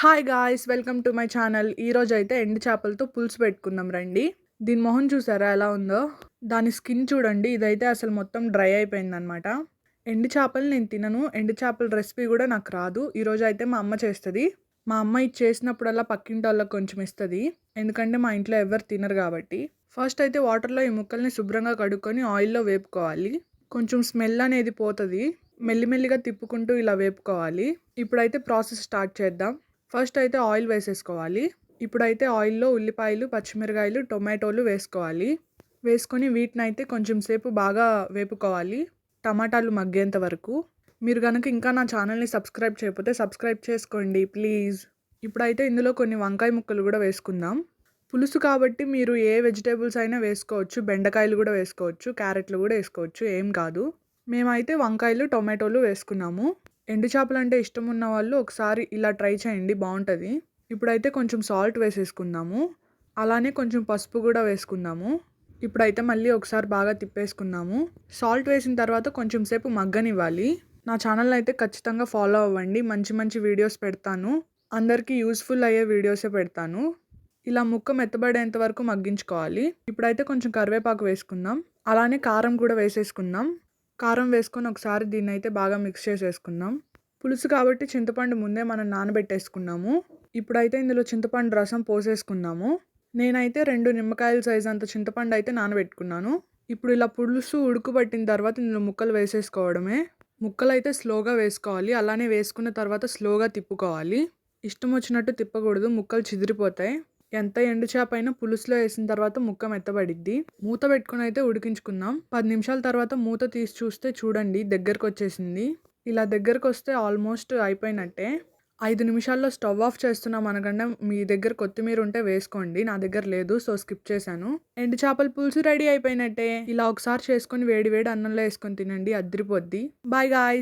Hi guys welcome to my channel ఈరోజు అయితే ఎండు చేపలతో పులుసు పెట్టుకుందాం రండి. దీని మొహం చూసారా ఎలా ఉందో? దాని స్కిన్ చూడండి. ఇదైతే అసలు మొత్తం డ్రై అయిపోయిందనమాట ఎండు చేపలు నేను తినను. ఎండు చేపల రెసిపీ కూడా నాకు రాదు. ఈరోజు అయితే మా అమ్మ చేస్తుంది. మా అమ్మ ఇది చేసినప్పుడల్లా పక్కింటి వాళ్ళకి కొంచెం ఇస్తుంది. ఎందుకంటే మా ఇంట్లో ఎవరు తినరు కాబట్టి. ఫస్ట్ అయితే వాటర్లో ఈ ముక్కల్ని శుభ్రంగా కడుక్కొని ఆయిల్లో వేపుకోవాలి. కొంచెం స్మెల్ అనేది పోతుంది. మెల్లిమెల్లిగా తిప్పుకుంటూ ఇలా వేపుకోవాలి. ఇప్పుడైతే ప్రాసెస్ స్టార్ట్ చేద్దాం. ఫస్ట్ అయితే ఆయిల్ వేసేసుకోవాలి. ఇప్పుడైతే ఆయిల్లో ఉల్లిపాయలు పచ్చిమిరకాయలు టొమాటోలు వేసుకోవాలి. వేసుకొని వీటిని అయితే కొంచెం సేపు బాగా వేపుకోవాలి. టమాటాలు మగ్గేంత వరకు. మీరు కనుక ఇంకా నా ఛానల్ని సబ్స్క్రైబ్ చేయకపోతే సబ్స్క్రైబ్ చేసుకోండి ప్లీజ్. ఇప్పుడైతే ఇందులో కొన్ని వంకాయ ముక్కలు కూడా వేసుకుందాం. పులుసు కాబట్టి మీరు ఏ వెజిటేబుల్స్ అయినా వేసుకోవచ్చు. బెండకాయలు కూడా వేసుకోవచ్చు. క్యారెట్లు కూడా వేసుకోవచ్చు. ఏం కాదు. మేమైతే వంకాయలు టొమాటోలు వేసుకున్నాము. ఎండు చేపలు అంటే ఇష్టం ఉన్న వాళ్ళు ఒకసారి ఇలా ట్రై చేయండి బాగుంటుంది. ఇప్పుడైతే కొంచెం సాల్ట్ వేసేసుకుందాము. అలానే కొంచెం పసుపు కూడా వేసుకుందాము. ఇప్పుడైతే మళ్ళీ ఒకసారి బాగా తిప్పేసుకుందాము. సాల్ట్ వేసిన తర్వాత కొంచెం సేపు మగ్గనివ్వాలి. నా ఛానల్ అయితే ఖచ్చితంగా ఫాలో అవ్వండి. మంచి మంచి వీడియోస్ పెడతాను. అందరికీ యూస్ఫుల్ అయ్యే వీడియోసే పెడతాను. ఇలా ముక్క మెత్తబడేంత వరకు మగ్గించుకోవాలి. ఇప్పుడైతే కొంచెం కరివేపాకు వేసుకుందాం. అలానే కారం కూడా వేసేసుకుందాం. కారం వేసుకొని ఒకసారి దీన్ని అయితే బాగా మిక్స్ చేసేసుకుందాం. పులుసు కాబట్టి చింతపండు ముందే మనం నానబెట్టేసుకున్నాము. ఇప్పుడైతే ఇందులో చింతపండు రసం పోసేసుకున్నాము నేనైతే రెండు నిమ్మకాయల సైజ్ అంత చింతపండు అయితే నానబెట్టుకున్నాను. ఇప్పుడు ఇలా పులుసు ఉడుకుబట్టిన తర్వాత ఇందులో ముక్కలు వేసేసుకోవడమే. ముక్కలు అయితే స్లోగా వేసుకోవాలి. అలానే వేసుకున్న తర్వాత స్లోగా తిప్పుకోవాలి. ఇష్టం వచ్చినట్టు తిప్పకూడదు. ముక్కలు చిదిరిపోతాయి. ఎంత ఎండు చేప అయినా పులుసులో వేసిన తర్వాత ముక్క మెత్తబడిద్ది మూత పెట్టుకుని అయితే ఉడికించుకుందాం. పది నిమిషాల తర్వాత మూత తీసి చూస్తే చూడండి దగ్గరకు వచ్చేసింది. ఇలా దగ్గరకు వస్తే ఆల్మోస్ట్ అయిపోయినట్టే. ఐదు నిమిషాల్లో స్టవ్ ఆఫ్ చేస్తున్నాం అనకుండా మీ దగ్గర కొత్తిమీర ఉంటే వేసుకోండి. నా దగ్గర లేదు సో స్కిప్ చేశాను. ఎండు చేపల పులుసు రెడీ అయిపోయినట్టే. ఇలా ఒకసారి చేసుకొని వేడి వేడి అన్నంలో వేసుకొని తినండి అద్దరిపోద్ది బాయ్ గాయ్